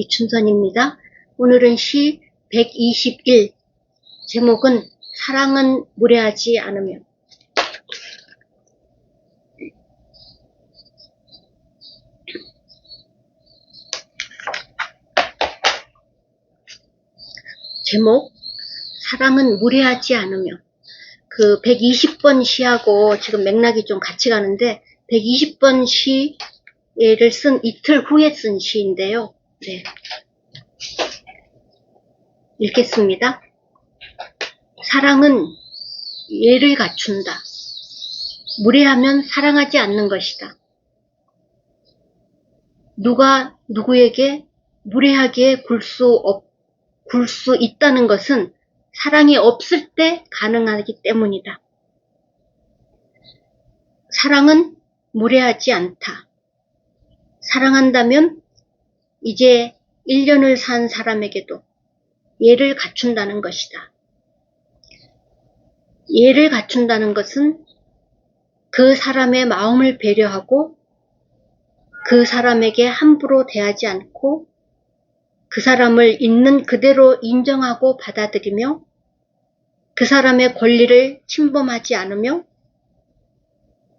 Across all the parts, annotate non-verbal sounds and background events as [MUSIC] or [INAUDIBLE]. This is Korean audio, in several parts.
이춘선입니다. 오늘은 시 121. 제목은 사랑은 무례하지 않으면. 제목 사랑은 무례하지 않으면 그 120번 시하고 지금 맥락이 좀 같이 가는데 120번 시를 쓴 이틀 후에 쓴 시인데요. 네. 읽겠습니다. 사랑은 예를 갖춘다. 무례하면 사랑하지 않는 것이다. 누가 누구에게 무례하게 굴 수 없, 굴 수 있다는 것은 사랑이 없을 때 가능하기 때문이다. 사랑은 무례하지 않다. 사랑한다면 이제 1년을 산 사람에게도 예를 갖춘다는 것이다. 예를 갖춘다는 것은 그 사람의 마음을 배려하고 그 사람에게 함부로 대하지 않고 그 사람을 있는 그대로 인정하고 받아들이며 그 사람의 권리를 침범하지 않으며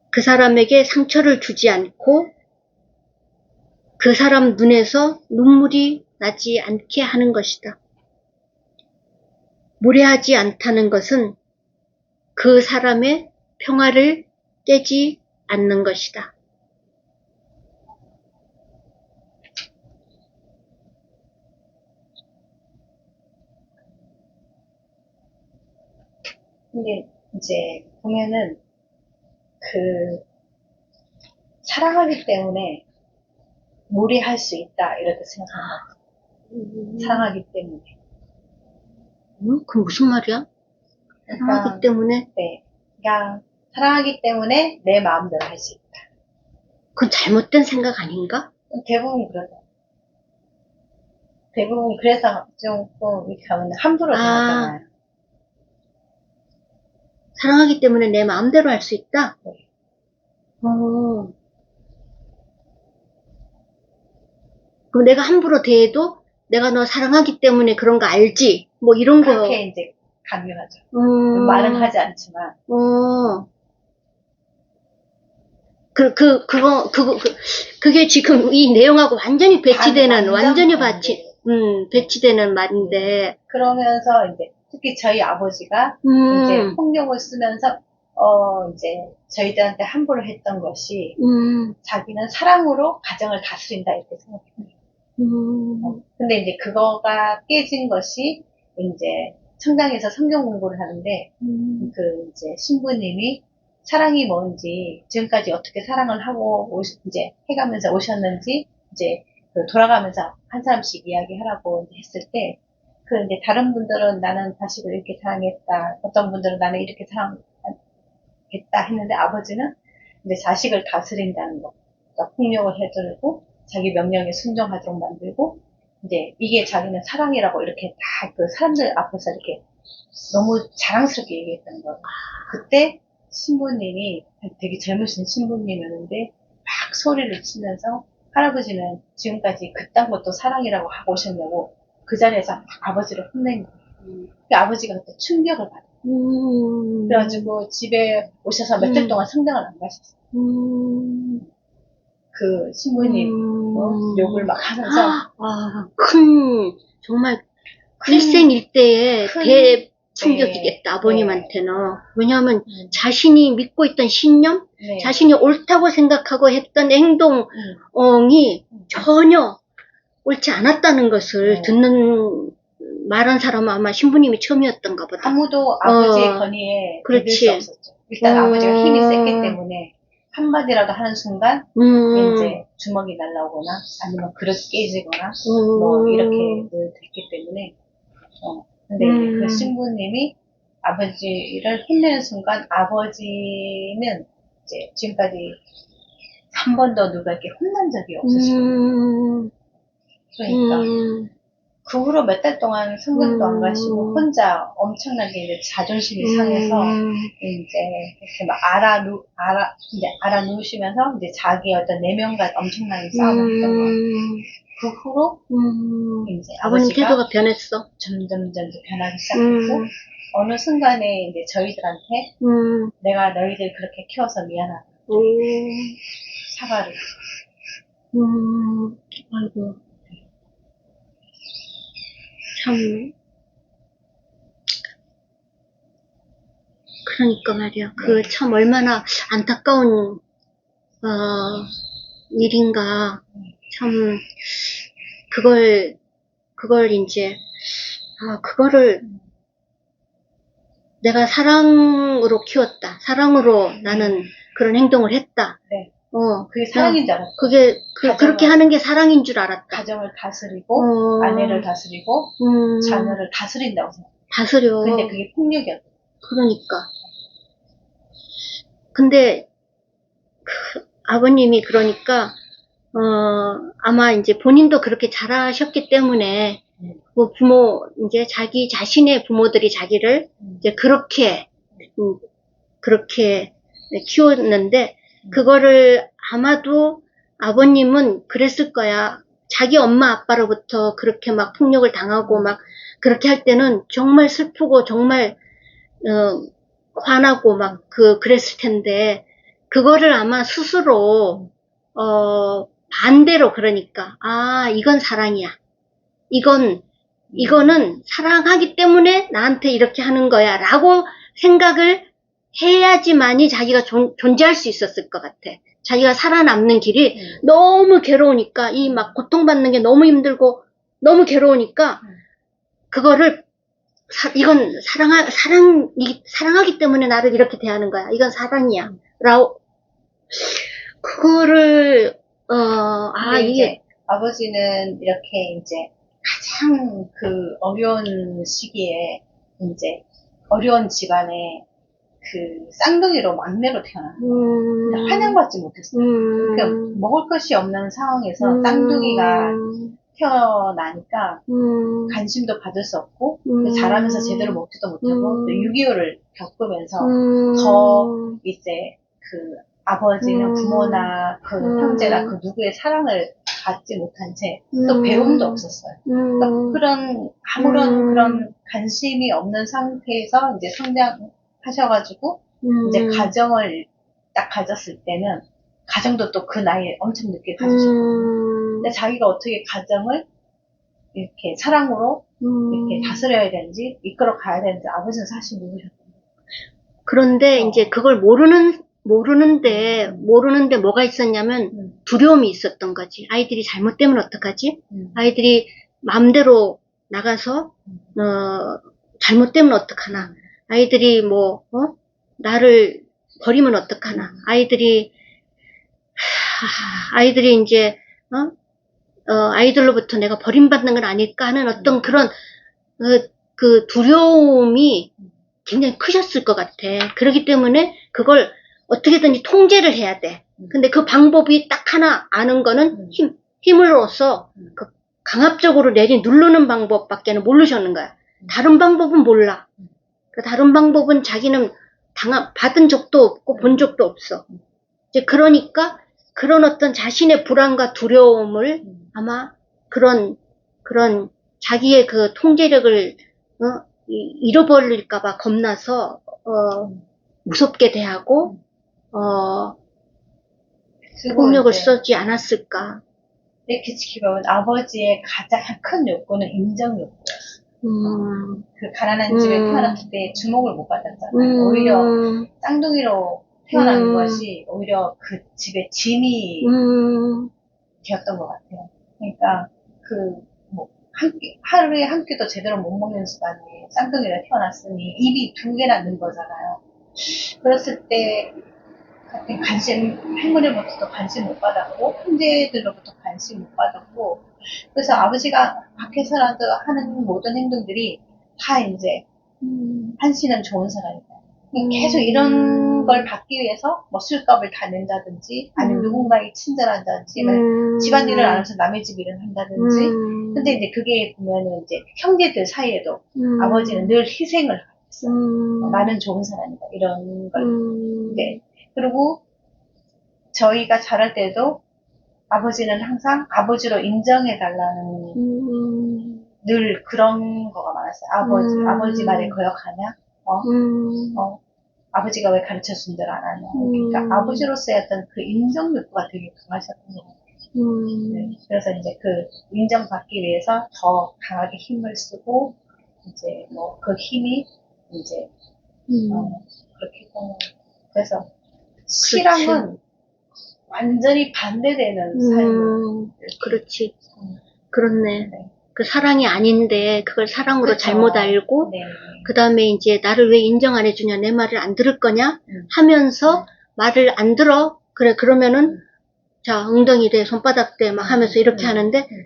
그 사람에게 상처를 주지 않고 그 사람 눈에서 눈물이 나지 않게 하는 것이다. 무례하지 않다는 것은 그 사람의 평화를 깨지 않는 것이다. 근데 이제 보면은 그 사랑하기 때문에 무리할 수 있다 이렇게 생각합니다. 음, 사랑하기 때문에. 음, 그 무슨 말이야? 사랑하기 그러니까 때문에 네, 그냥 사랑하기 때문에 내 마음대로 할 수 있다. 그건 잘못된 생각 아닌가? 대부분 그러죠. 대부분 그래서 조금 이렇게 하면 함부로 아. 대하잖아요. 사랑하기 때문에 내 마음대로 할 수 있다? 네. 어. 그럼 내가 함부로 대해도 내가 너 사랑하기 때문에 그런 거 알지? 뭐 이런 거. 그렇게 이제 강요하죠. 음. 말은 하지 않지만 어. 그, 그, 그거, 그거, 그, 그게 지금 이 내용하고 완전히 배치되는, 완전 완전히. 배치, 음, 배치되는 말인데, 그러면서 이제 특히 저희 아버지가 이제 음, 폭력을 쓰면서 어 이제 저희들한테 함부로 했던 것이 음, 자기는 사랑으로 가정을 다스린다 이렇게 생각해요. 음, 근데 이제 그거가 깨진 것이 이제 청장에서 성경 공부를 하는데 음, 그 이제 신부님이 사랑이 뭔지 지금까지 어떻게 사랑을 하고 오시- 이제 해가면서 오셨는지 이제 그 돌아가면서 한 사람씩 이야기하라고 했을 때 그 이제 다른 분들은 나는 자식을 이렇게 사랑했다 어떤 분들은 나는 이렇게 사랑했다 했는데 아버지는 이제 자식을 다스린다는 거 그러니까 폭력을 해주고 자기 명령에 순종하도록 만들고 이제 이게 자기는 사랑이라고 이렇게 다 그 사람들 앞에서 이렇게 너무 자랑스럽게 얘기했던 거예요. 그때 신부님이 되게 젊으신 신부님이었는데 막 소리를 치면서 할아버지는 지금까지 그딴 것도 사랑이라고 하고 오셨냐고 그 자리에서 막 아버지를 혼낸 거예요. 그 아버지가 그때 충격을 받아요. 음, 그래가지고 집에 오셔서 며칠 음. 동안 성당을 안 가셨어요. 음, 그 신부님 음. 어, 욕을 막 하면서 아, 큰, 정말, 일생일대의 큰- 대충격이겠다, 네. 아버님한테는. 왜냐하면 음, 자신이 믿고 있던 신념, 네. 자신이 옳다고 생각하고 했던 행동이 음, 전혀 옳지 않았다는 것을 네. 듣는 말한 사람은 아마 신부님이 처음이었던가 보다. 아무도 아버지의 어, 건의에 그렇지. 믿을 수 없었죠. 일단 음. 아버지가 힘이 셌기 때문에 한마디라도 하는 순간 음, 이제 주먹이 날라오거나 아니면 그릇 깨지거나 음, 뭐 이렇게 늘 됐기 때문에. 어 근데 이제 음. 그 신부님이 아버지를 혼내는 순간 아버지는 이제 지금까지 한 번도 누가에게 혼난 적이 없으시고 음, 그러니까 음, 그 후로 몇 달 동안 성경도 안 음. 가시고 혼자 엄청나게 이제 자존심이 상해서 음, 이제 이렇게 막 알아 누 알아 이제 알아 누우시면서 이제 자기 어떤 내면과 엄청나게 거예요. 음, 그 후로 음, 이제 아버님 아버지가 태도가 변했어. 점점 점점 변하기 시작했고 음, 어느 순간에 이제 저희들한테 음, 내가 너희들 그렇게 키워서 미안하다. 오, 사과를 음, 아이고. 참. 그러니까 말이야. 그 참 얼마나 안타까운, 어, 일인가. 참, 그걸, 그걸 이제, 아, 그거를 내가 사랑으로 키웠다. 사랑으로 나는 그런 행동을 했다. 네. 어, 그게 사랑인 줄 알았어 그게 그, 가정을- 그렇게 하는 게 사랑인 줄 알았다. 가정을 다스리고 어, 아내를 다스리고 음, 자녀를 다스린다고 생각 다스려. 근데 그게 폭력이었어 그러니까. 근데 그 아버님이 그러니까 어 아마 이제 본인도 그렇게 잘하셨기 때문에 음. 그 부모 이제 자기 자신의 부모들이 자기를 음. 이제 그렇게 음, 그렇게 키웠는데 그거를 아마도 아버님은 그랬을 거야. 자기 엄마 아빠로부터 그렇게 막 폭력을 당하고 막 그렇게 할 때는 정말 슬프고 정말 어, 화나고 막 그 그랬을 텐데 그거를 아마 스스로 어 반대로 그러니까 아 이건 사랑이야. 이건 이거는 사랑하기 때문에 나한테 이렇게 하는 거야라고 생각을 해야지만이 자기가 존, 존재할 수 있었을 것 같아. 자기가 살아남는 길이 음. 너무 괴로우니까 이 막 고통받는 게 너무 힘들고 너무 괴로우니까 음. 그거를 사- 이건 사랑하 사랑 이 사랑하기 때문에 나를 이렇게 대하는 거야. 이건 사랑이야. 음. 라고 그거를 어아 이게 아버지는 이렇게 이제 가장 그 어려운 시기에 이제 어려운 집안에 그 쌍둥이로 막내로 태어난 음, 환영받지 못했어요. 음, 그러니까 먹을 것이 없는 상황에서 음, 쌍둥이가 태어나니까 음, 관심도 받을 수 없고 음, 자라면서 제대로 먹지도 못하고 음. 또 6.25를 겪으면서 음, 더 이제 그 아버지는 음. 부모나 그 음. 형제나 그 누구의 사랑을 받지 못한 채또 음. 배움도 없었어요. 그러니까 음, 그런 아무런 음. 그런 관심이 없는 상태에서 이제 성장 하셔가지고 음, 이제 가정을 딱 가졌을 때는 가정도 또 그 나이에 엄청 늦게 가지셨고 음, 근데 자기가 어떻게 가정을 이렇게 사랑으로 음. 이렇게 다스려야 되는지 이끌어 가야 되는지 아버지는 사실 모르셨어요. 그런데 어. 이제 그걸 모르는 모르는데 모르는데 뭐가 있었냐면 음. 두려움이 있었던 거지. 아이들이 잘못되면 어떡하지? 음. 아이들이 마음대로 나가서 음. 어 잘못되면 어떡하나? 아이들이 뭐 어? 나를 버리면 어떡하나? 음. 아이들이 하, 아이들이 이제 어? 어, 아이들로부터 내가 버림받는 건 아닐까 하는 어떤 음. 그런 어, 그 두려움이 굉장히 크셨을 것 같아. 그렇기 때문에 그걸 어떻게든지 통제를 해야 돼. 음. 근데 그 방법이 딱 하나 아는 거는 음. 힘, 힘으로써 음. 그 강압적으로 내리 누르는 방법밖에는 모르셨는 거야. 음. 다른 방법은 몰라. 음. 그 다른 방법은 자기는 당한, 받은 적도 없고 본 적도 없어. 음. 이제 그러니까 그런 어떤 자신의 불안과 두려움을 음. 아마 그런, 그런 자기의 그 통제력을, 어, 이- 잃어버릴까봐 겁나서, 어, 무섭게 대하고, 어, 폭력을 쓰지 않았을까. 이렇게 지켜보면 아버지의 가장 큰 욕구는 인정 욕구였어. 음, 그 가난한 집에 음. 태어났을 때 주목을 못 받았잖아요. 음, 오히려 쌍둥이로 태어난 음. 것이 오히려 그 집의 짐이 음, 되었던 것 같아요. 그러니까 그 뭐, 한 끼, 하루에 한 끼도 제대로 못 먹는 집안에 쌍둥이로 태어났으니 입이 두 개나 는 거잖아요. 그랬을 때 같은 관심, 할머니로부터 관심 못 받았고, 형제들로부터 관심 못 받았고, 그래서 아버지가 밖에서라도 하는 모든 행동들이 다 이제 음, 한씨는 좋은 사람이다. 음. 계속 이런 걸 받기 위해서 뭐 술값을 다 낸다든지, 아니면 음. 누군가에 친절한다든지, 뭐 음, 집안일을 안 해서 남의 집 일을 한다든지. 음, 근데 이제 그게 보면은 이제 형제들 사이에도 음, 아버지는 늘 희생을 하겠어. 음, 나는 좋은 사람이다. 이런 걸. 음, 네. 그리고 저희가 자랄 때도 아버지는 항상 아버지로 인정해 달라는 음, 늘 그런 거가 많았어요. 아버지, 음. 아버지 말에 거역하냐? 음, 어, 아버지가 왜 가르쳐 준 대로 안 하냐? 음. 그러니까 아버지로서의 어떤 그 인정 욕구가 되게 강하셨던 것 같아요. 음, 네. 그래서 이제 그 인정받기 위해서 더 강하게 힘을 쓰고 이제 뭐 그 힘이 이제 음, 어, 그렇게 했던 같아요. 그래서 시랑은 완전히 반대되는 삶을 음, 그렇지. 음. 그렇네. 네. 그 사랑이 아닌데 그걸 사랑으로 그쵸. 잘못 알고 네. 그 다음에 이제 나를 왜 인정 안 해주냐 내 말을 안 들을 거냐 음. 하면서 말을 안 들어 그래 그러면은 자 엉덩이 대 손바닥 대 막 하면서 이렇게 음. 하는데 음.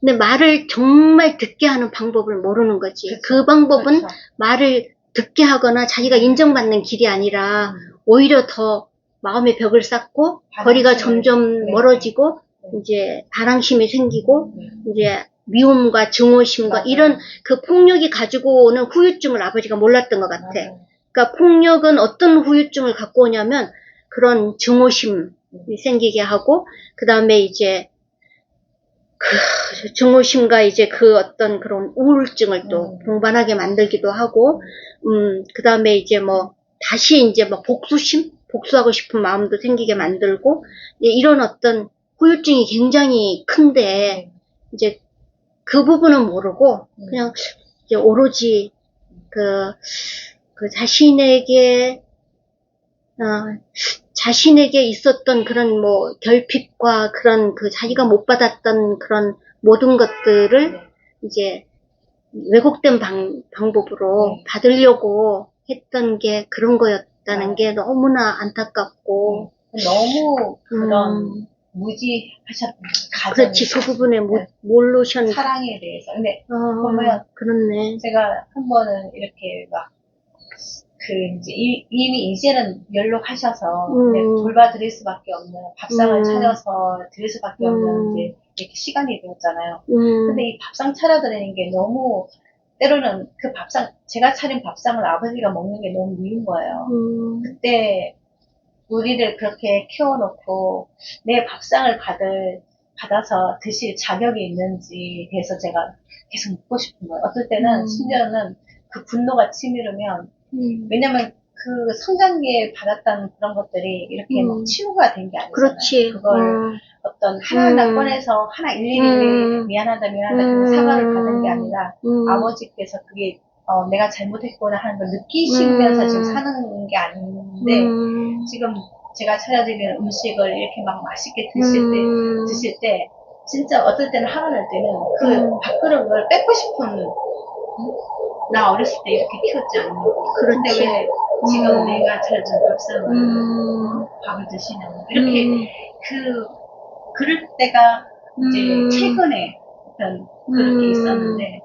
근데 말을 정말 듣게 하는 방법을 모르는 거지 그쵸. 그 방법은 그렇죠. 말을 듣게 하거나 자기가 인정받는 길이 아니라 음. 오히려 더 마음의 벽을 쌓고 거리가 점점 네. 멀어지고 네. 이제 반항심이 생기고 네. 이제 미움과 증오심과 맞아요. 이런 그 폭력이 가지고 오는 후유증을 아버지가 몰랐던 것 같아. 맞아요. 그러니까 폭력은 어떤 후유증을 갖고 오냐면 그런 증오심이 생기게 하고 그 다음에 이제 그 증오심과 이제 그 어떤 그런 우울증을 또 음. 동반하게 만들기도 하고 음그 다음에 이제 뭐 다시 이제 뭐 복수심 복수하고 싶은 마음도 생기게 만들고 이런 어떤 후유증이 굉장히 큰데 네. 이제 그 부분은 모르고 음. 그냥 이제 오로지 그, 그 자신에게 어, 자신에게 있었던 그런 뭐 결핍과 그런 그 자기가 못 받았던 그런 모든 것들을 네. 이제 왜곡된 방, 방법으로 네. 받으려고 했던 게 그런 거였다는 네. 게 너무나 안타깝고 너무 그런 음, 무지하셨던 가정 그렇지 그 부분에 모, 네. 모르셨 사랑에 대해서 근데 어, 보면 그렇네 제가 한 번은 이렇게 막 그 이제 이, 미 이제는 연락하셔서 음. 그냥 돌봐드릴 수밖에 없는 밥상을 음. 차려서 드릴 수밖에 없는 음. 이제 이렇게 시간이 되었잖아요. 음, 근데 이 밥상 차려드리는 게 너무 때로는 그 밥상 제가 차린 밥상을 아버지가 먹는 게 너무 미운 거예요. 음, 그때 우리를 그렇게 키워놓고 내 밥상을 받을 받아서 드실 자격이 있는지 대해서 제가 계속 묻고 싶은 거예요. 어떨 때는 음. 심지어는 그 분노가 치밀으면 음. 왜냐면 그 성장기에 받았던 그런 것들이 이렇게 음. 막 치유가 된 게 아니잖아요. 그렇지. 그걸 음, 어떤 하나하나 음. 꺼내서 하나 일일이 음. 미안하다 미안하다 음. 그 사과를 받는 게 아니라 음, 아버지께서 그게 어, 내가 잘못했구나 하는 걸 느끼시면서 음. 지금 사는 게 아닌데 음, 지금 제가 차려드리는 음식을 이렇게 막 맛있게 드실 때 음, 드실 때 진짜 어떨 때는 화가 날 때는 그 음. 밥그릇을 뺏고 싶은 음? 나 어렸을 때 이렇게 키웠지 않냐고 근데 그렇지. 왜 지금 음. 내가 차려준 밥상을 음, 밥을 드시냐고 이렇게 음, 그 그럴 때가 이제 음. 최근에 어떤 그렇게 음. 있었는데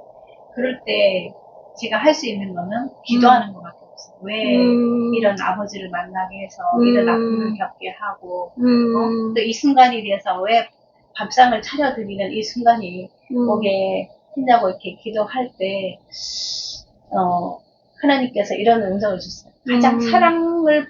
그럴 때 제가 할 수 있는 거는 기도하는 것밖에 없어요. 왜 음, 이런 아버지를 만나게 해서 음. 이런 아픔을 겪게 하고 음, 또이 순간이 돼서 왜 밥상을 차려드리는 이 순간이 음, 오게 했냐고 이렇게 기도할 때 어, 하나님께서 이런 음성을 주셨어요. 가장 음. 사랑을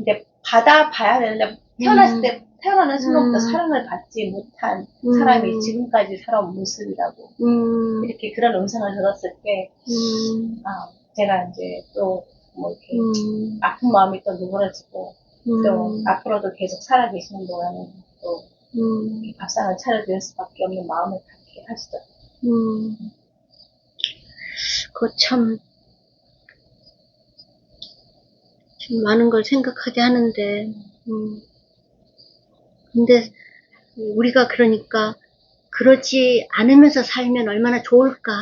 이제 받아봐야 되는데 태어났을 음. 때 태어나는 순간부터 음. 사랑을 받지 못한 음. 사람이 지금까지 살아온 모습이라고 음, 이렇게 그런 음성을 들었을 때 음, 아, 제가 이제 또 뭐 이렇게 음, 아픈 마음이 또 누그러지고 또 음, 앞으로도 계속 살아계시는 동안은 또 음, 이 밥상을 차려드릴 수밖에 없는 마음을 갖게 하시죠. 음. 그거 참, 좀 많은 걸 생각하게 하는데, 음. 근데 우리가 그러니까 그러지 않으면서 살면 얼마나 좋을까.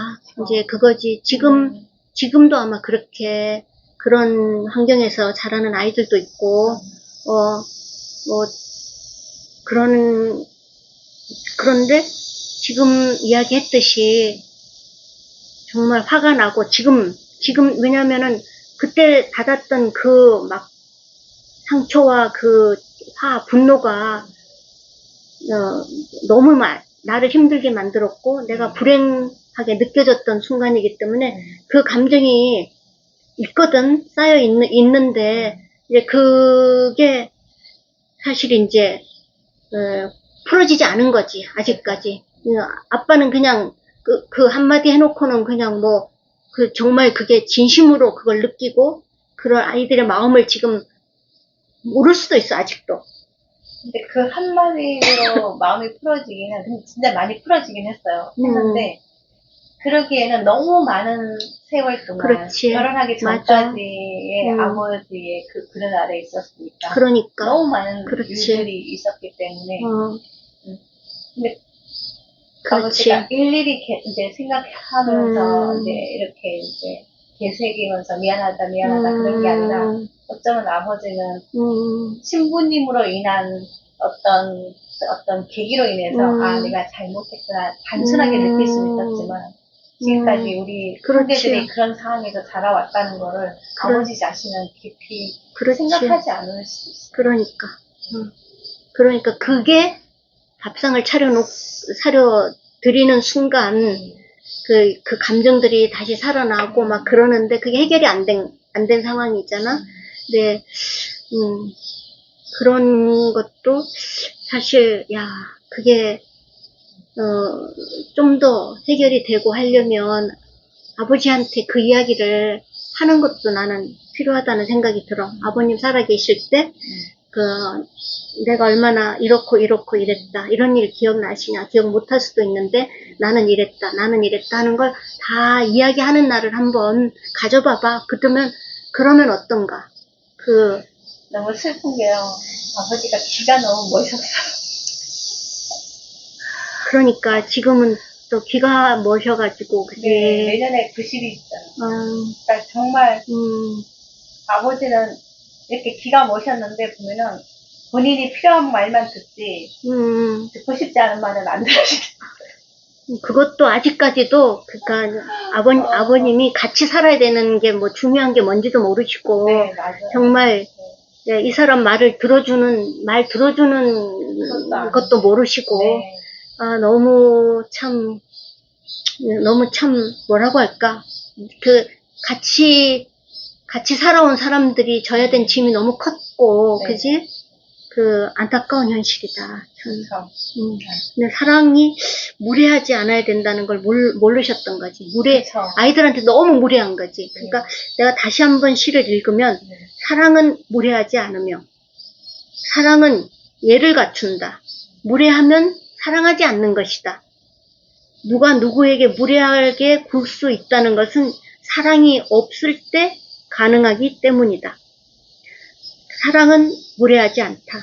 이제 그거지. 지금, 음, 지금도 아마 그렇게 그런 환경에서 자라는 아이들도 있고, 어, 뭐, 그런, 그런데 지금 이야기했듯이 정말 화가 나고 지금, 지금, 왜냐면은 그때 받았던 그 막 상처와 그 화, 분노가, 어, 너무 마, 나를 힘들게 만들었고 내가 불행하게 느껴졌던 순간이기 때문에 그 감정이 있거든 쌓여 있는 있는데 이제 그게 사실 이제 어, 풀어지지 않은 거지, 아직까지. 그 아빠는 그냥 그, 그 한마디 해놓고는 그냥 뭐, 그 정말 그게 진심으로 그걸 느끼고, 그런 아이들의 마음을 지금 모를 수도 있어, 아직도. 근데 그 한마디로 [LAUGHS] 마음이 풀어지기는 근데 진짜 많이 풀어지긴 했어요. 음. 했는데 그러기에는 너무 많은 세월 동안 그렇지. 결혼하기. 전까지의 음. 아버지의 그 그런 아래 있었으니까 그러니까. 너무 많은 그렇지. 일들이 있었기 때문에 어, 근데 그렇지. 아버지가 일일이 게- 이제 생각하면서 음. 이제 이렇게 이제 되새기면서 미안하다 미안하다 그런 게 아니라 음, 어쩌면 아버지는 음, 신부님으로 인한 어떤 어떤 계기로 인해서 음. 아 내가 잘못했구나 단순하게 음. 느낄 수는 있었지만 지금까지 우리. 형제들이 그런 상황에서 자라왔다는 거를 그래. 아버지 자신은 깊이 그렇지. 생각하지 않을 수 있어요. 그러니까. 응. 그러니까 그게 밥상을 차려놓, 차려 드리는 순간 그, 그 감정들이 다시 살아나고 막 그러는데 그게 해결이 안 된, 안 된 상황이잖아. 근데, 음, 그런 것도 사실, 야, 그게, 어, 좀 더 해결이 되고 하려면 아버지한테 그 이야기를 하는 것도 나는 필요하다는 생각이 들어. 아버님 살아계실 때, 그, 내가 얼마나 이렇고 이렇고 이랬다. 이런 일 기억나시냐? 기억 못할 수도 있는데, 나는 이랬다. 나는 이랬다 하는 걸 다 이야기하는 날을 한번 가져봐봐. 그러면, 그러면 어떤가? 그, 너무 슬픈 게요. 아버지가 기가 너무 멋있었어요. 그러니까 지금은 또 귀가 머셔가지고, 그게, 네, 내년에 90이 있어요. 음, 그러니까 정말 음, 아버지는 이렇게 기가 멋있었는데 보면은 본인이 필요한 말만 듣지 음, 듣고 싶지 않은 말은 안 들으시고 그것도 아직까지도, 그니까, 아버, 어. 아버님이 같이 살아야 되는 게 뭐 중요한 게 뭔지도 모르시고, 네 맞아요. 정말 예, 이 사람 말을 들어주는 말 들어주는 그것도 안 것도 모르시고 네. 아 너무 참 너무 참 뭐라고 할까 그 같이 같이 살아온 사람들이 져야 된 짐이 너무 컸고 네. 그지 그 안타까운 현실이다 참. 그렇죠. 음. 근데 사랑이 무례하지 않아야 된다는 걸 몰, 모르셨던 거지 무례 그렇죠. 아이들한테 너무 무례한 거지 그러니까 내가 다시 한번 시를 읽으면 네. 사랑은 무례하지 않으며 사랑은 예를 갖춘다. 무례하면 사랑하지 않는 것이다. 누가 누구에게 무례하게 굴 수 있다는 것은 사랑이 없을 때 가능하기 때문이다. 사랑은 무례하지 않다.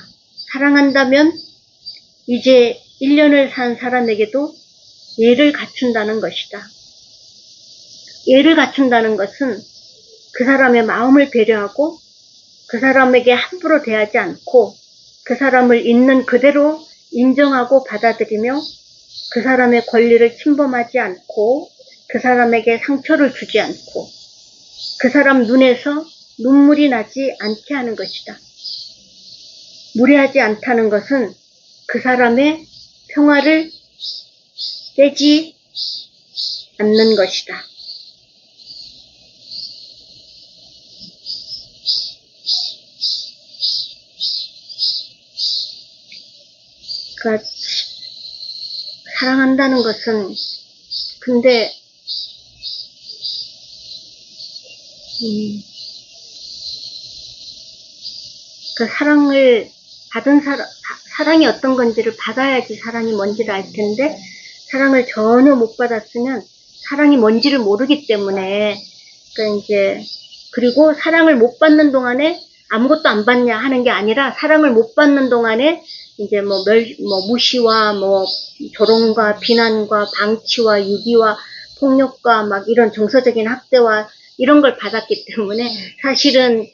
사랑한다면 이제 1년을 산 사람에게도 예를 갖춘다는 것이다. 예를 갖춘다는 것은 그 사람의 마음을 배려하고 그 사람에게 함부로 대하지 않고 그 사람을 있는 그대로 인정하고 받아들이며 그 사람의 권리를 침범하지 않고 그 사람에게 상처를 주지 않고 그 사람 눈에서 눈물이 나지 않게 하는 것이다. 무례하지 않다는 것은 그 사람의 평화를 깨지 않는 것이다. 그러니까 사랑한다는 것은 근데 음, 그 사랑을 받은 사람 사랑이 어떤 건지를 받아야지 사랑이 뭔지를 알 텐데 사랑을 전혀 못 받았으면 사랑이 뭔지를 모르기 때문에 그 이제 그리고 사랑을 못 받는 동안에 아무것도 안 받냐 하는 게 아니라 사랑을 못 받는 동안에 이제 뭐, 멸, 뭐 무시와 뭐 조롱과 비난과 방치와 유기와 폭력과 막 이런 정서적인 학대와 이런 걸 받았기 때문에 사실은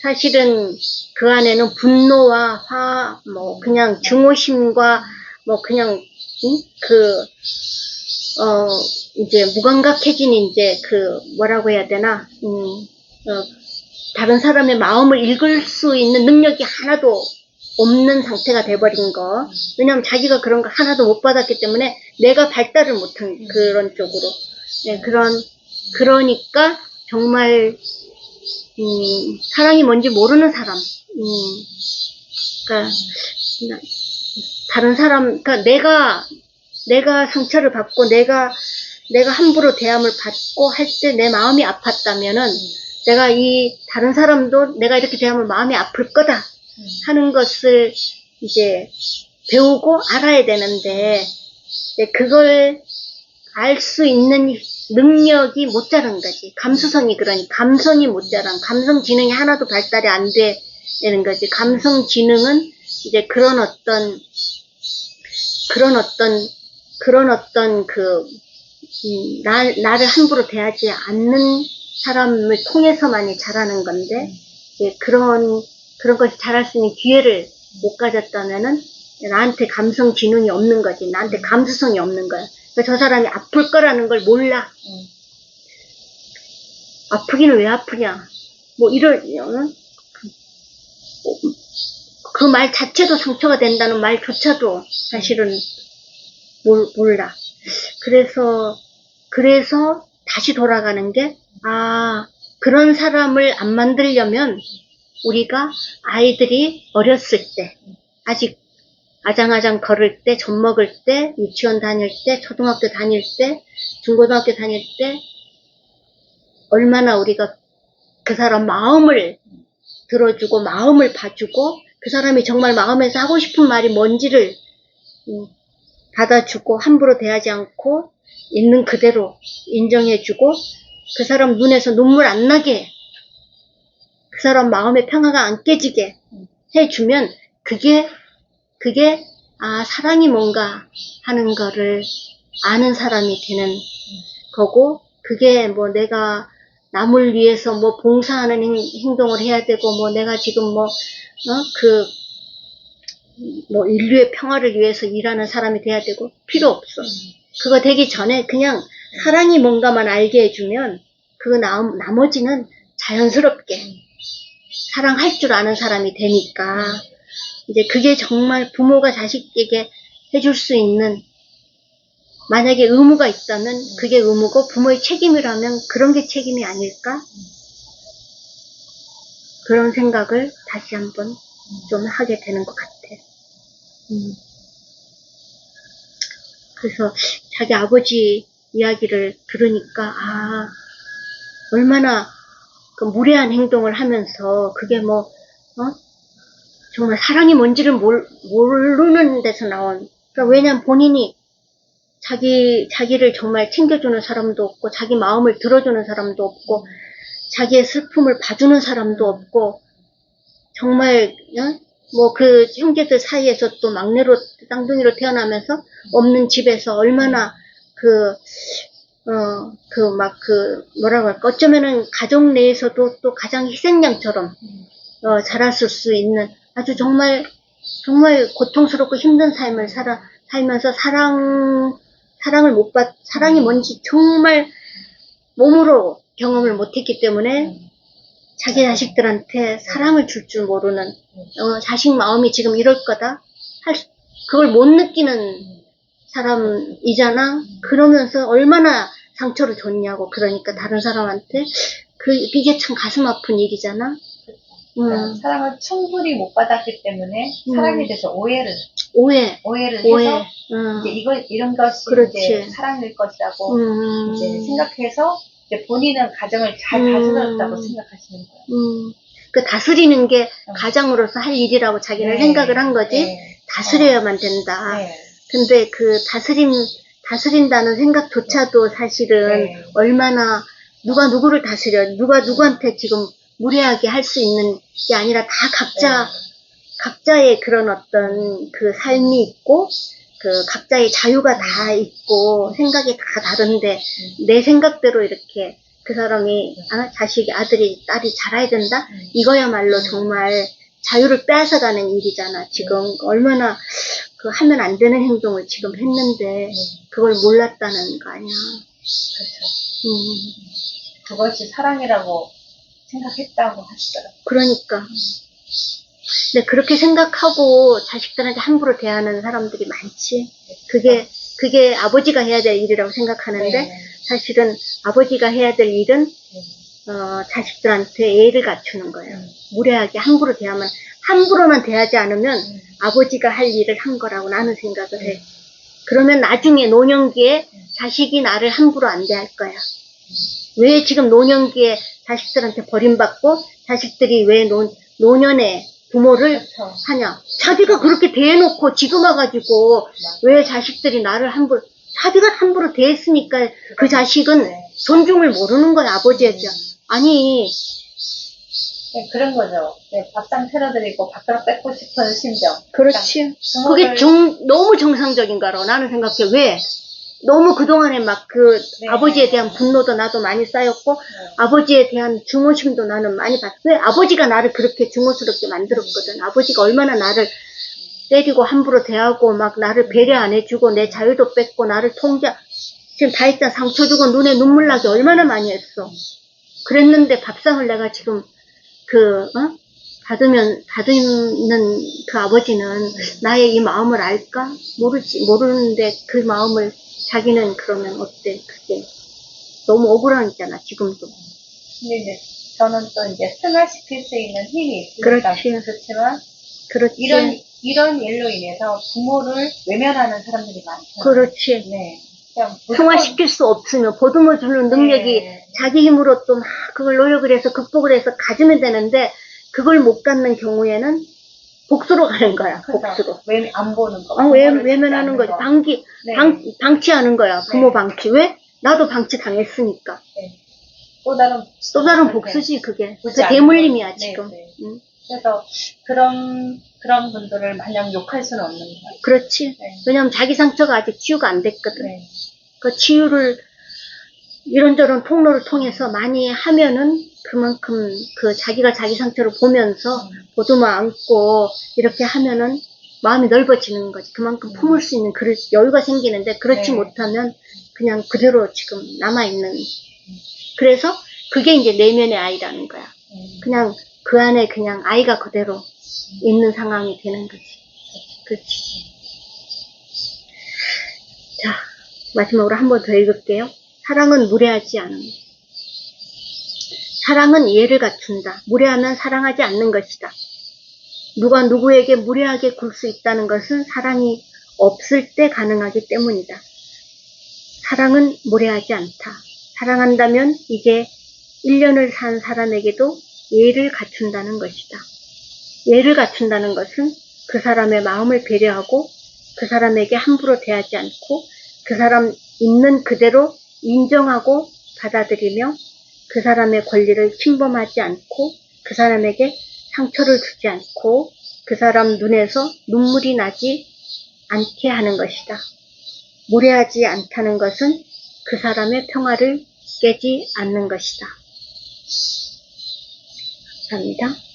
사실은 그 안에는 분노와 화, 뭐 그냥 증오심과 뭐 그냥 응? 그 어, 이제 무감각해진 이제 그 뭐라고 해야 되나, 음, 어, 다른 사람의 마음을 읽을 수 있는 능력이 하나도 없는 상태가 돼버린 거. 왜냐면 자기가 그런 거 하나도 못 받았기 때문에 내가 발달을 못한 그런 쪽으로. 네, 그런, 그러니까 정말, 음, 사랑이 뭔지 모르는 사람. 음, 그니까, 다른 사람, 그러니까 내가, 내가 상처를 받고 내가, 내가 함부로 대함을 받고 할 때 내 마음이 아팠다면은 내가 이 다른 사람도 내가 이렇게 대하면 마음이 아플 거다 음. 하는 것을 이제 배우고 알아야 되는데 그걸 알 수 있는 능력이 못 자란 거지. 감수성이 그러니 감성이 못 자란 감성 지능이 하나도 발달이 안 되는 거지. 감성 지능은 이제 그런 어떤 그런 어떤 그런 어떤 그 음, 나, 나를 함부로 대하지 않는 사람을 통해서만이 자라는 건데 이제 그런 그런 것이 자랄 수 있는 기회를 못 가졌다면은 나한테 감성 지능이 없는 거지. 나한테 감수성이 없는 거야. 그러니까 저 사람이 아플 거라는 걸 몰라. 음. 아프기는 왜 아프냐. 뭐 이런 어? 그말 자체도 상처가 된다는 말조차도 사실은 몰, 몰라. 그래서 그래서 다시 돌아가는 게 아, 그런 사람을 안 만들려면 우리가 아이들이 어렸을 때, 아직 아장아장 걸을 때, 젖 먹을 때, 유치원 다닐 때, 초등학교 다닐 때, 중고등학교 다닐 때, 얼마나 우리가 그 사람 마음을 들어주고, 마음을 봐주고, 그 사람이 정말 마음에서 하고 싶은 말이 뭔지를 음, 받아주고, 함부로 대하지 않고, 있는 그대로 인정해주고, 그 사람 눈에서 눈물 안 나게, 그 사람 마음의 평화가 안 깨지게 해주면, 그게, 그게, 아, 사랑이 뭔가 하는 거를 아는 사람이 되는 거고, 그게 뭐 내가 남을 위해서 뭐 봉사하는 행, 행동을 해야 되고, 뭐 내가 지금 뭐, 어, 그, 뭐 인류의 평화를 위해서 일하는 사람이 돼야 되고, 필요 없어. 그거 되기 전에 그냥 사랑이 뭔가만 알게 해주면 그 남, 나머지는 자연스럽게 사랑할 줄 아는 사람이 되니까 이제 그게 정말 부모가 자식에게 해줄 수 있는 만약에 의무가 있다면 그게 의무고 부모의 책임이라면 그런 게 책임이 아닐까? 그런 생각을 다시 한번 좀 하게 되는 것 같아. 음. 그래서 자기 아버지 이야기를 들으니까 아 얼마나 그 무례한 행동을 하면서 그게 뭐 어? 정말 사랑이 뭔지를 몰, 모르는 데서 나온 그러니까 왜냐면 본인이 자기 자기를 정말 챙겨주는 사람도 없고 자기 마음을 들어주는 사람도 없고 자기의 슬픔을 봐주는 사람도 없고 정말 어? 뭐그 형제들 사이에서 또 막내로 쌍둥이로 태어나면서 없는 집에서 얼마나 그 어, 그, 막, 그, 뭐라고 할까. 어쩌면은 가족 내에서도 또 가장 희생양처럼, 어, 자랐을 수 있는 아주 정말, 정말 고통스럽고 힘든 삶을 살아, 살면서 사랑, 사랑을 못 받, 사랑이 뭔지 정말 몸으로 경험을 못 했기 때문에 자기 자식들한테 사랑을 줄줄 모르는, 어, 자식 마음이 지금 이럴 거다? 할, 수- 그걸 못 느끼는 사람이잖아. 그러면서 얼마나 상처를 줬냐고. 그러니까 다른 사람한테 그 이게 참 가슴 아픈 일이잖아. 그러니까 음, 사랑을 충분히 못 받았기 때문에 음. 사랑에 대해서 오해를 오해, 오해를 오해. 해서 음, 이제 이거 이런 것이 그렇지. 이제 사랑일 것이라고 음, 이제 생각해서 이제 본인은 가정을 잘 음. 다스렸다고 생각하시는 거예요. 음. 그 다스리는 게 가장으로서 할 일이라고 자기는 네. 생각을 한 거지. 네. 다스려야만 된다. 네. 근데 그 다스림, 다스린다는 생각조차도 사실은 네. 얼마나 누가 누구를 다스려, 누가 누구한테 지금 무례하게 할 수 있는 게 아니라 다 각자, 네. 각자의 그런 어떤 그 삶이 있고, 그 각자의 자유가 다 있고, 생각이 다 다른데, 내 생각대로 이렇게 그 사람이, 아, 자식이, 아들이, 딸이 자라야 된다? 음. 이거야말로 정말 자유를 빼앗아가는 일이잖아. 지금 얼마나 그 하면 안 되는 행동을 지금 했는데, 네. 그걸 몰랐다는 거 아니야. 그렇죠. 음, 그것이 사랑이라고 생각했다고 하시더라고요. 그러니까. 근데 그렇게 생각하고 자식들한테 함부로 대하는 사람들이 많지. 그게, 그게 아버지가 해야 될 일이라고 생각하는데, 네. 사실은 아버지가 해야 될 일은 네. 어, 자식들한테 예의를 갖추는 거예요. 음. 무례하게 함부로 대하면 함부로만 대하지 않으면 음. 아버지가 할 일을 한 거라고 나는 생각을 해. 그러면 나중에 노년기에 자식이 나를 함부로 안 대할 거야. 왜 지금 노년기에 자식들한테 버림받고 자식들이 왜 노, 노년에 부모를 그렇죠. 하냐? 자기가 그렇게 대해놓고 지금 와가지고 왜 자식들이 나를 함부로 자기가 함부로 대했으니까 그 자식은 네. 존중을 모르는 거야 아버지에 대한. 아니 네, 그런 거죠. 네, 밥상 차려드리고 밥그릇 뺏고 싶은 심정. 그렇지. 부모를- 그게 정, 너무 정상적인 거라고 나는 생각해. 왜? 너무 그동안에 막 그 네. 아버지에 대한 분노도 나도 많이 쌓였고 네. 아버지에 대한 증오심도 나는 많이 봤어. 왜? 아버지가 나를 그렇게 증오스럽게 만들었거든. 아버지가 얼마나 나를 때리고 함부로 대하고 막 나를 배려 안 해주고 내 자유도 뺏고 나를 통제 지금 다 있다 상처 주고 눈에 눈물 나게 얼마나 많이 했어. 그랬는데 밥상을 내가 지금 그 어? 받으면 받는 그 아버지는 나의 이 마음을 알까? 모르지 모르는데 그 마음을 자기는 그러면 어때? 그게 너무 억울하잖아 지금도. 근데 이제 저는 또 이제 승화시킬 수 있는 힘이 있으니까 그렇지. 그렇지만 그렇지. 이런 이런 일로 인해서 부모를 외면하는 사람들이 많죠. 그렇지. 네. 승화시킬 수 없으면 보듬어 주는 능력이 네. 자기 힘으로 또 막 그걸 노력을 해서 극복을 해서 가지면 되는데 그걸 못 갖는 경우에는 복수로 가는 거야. 그죠. 복수로. 외, 안 보는 거. 아, 외, 부모를 외면하는 거지. 방기, 네. 방, 방치하는 거야. 부모 네. 방치. 왜? 나도 방치 당했으니까. 네. 또 다른 또 다른 네. 복수지, 그게. 그 대물림이야, 거. 지금. 네, 네. 응. 그래서 그런 그런 분들을 마냥 욕할 수는 없는 거예요. 그렇지. 네. 왜냐면 자기 상처가 아직 치유가 안 됐거든. 네. 그 치유를 이런저런 통로를 통해서 많이 하면은 그만큼 그 자기가 자기 상처를 보면서 보듬어 안고 이렇게 하면은 마음이 넓어지는 거지. 그만큼 품을 수 있는 그릇, 여유가 생기는데 그렇지 네. 못하면 그냥 그대로 지금 남아있는. 그래서 그게 이제 내면의 아이라는 거야. 음. 그냥 그 안에 그냥 아이가 그대로 있는 상황이 되는 거지. 그렇지. 자, 마지막으로 한 번 더 읽을게요. 사랑은 무례하지 않음. 사랑은 이해를 갖춘다. 무례하면 사랑하지 않는 것이다. 누가 누구에게 무례하게 굴 수 있다는 것은 사랑이 없을 때 가능하기 때문이다. 사랑은 무례하지 않다. 사랑한다면 이제 1년을 산 사람에게도 예를 갖춘다는 것이다. 예를 갖춘다는 것은 그 사람의 마음을 배려하고 그 사람에게 함부로 대하지 않고 그 사람 있는 그대로 인정하고 받아들이며 그 사람의 권리를 침범하지 않고 그 사람에게 상처를 주지 않고 그 사람 눈에서 눈물이 나지 않게 하는 것이다. 무례하지 않다는 것은 그 사람의 평화를 깨지 않는 것이다. 감사합니다.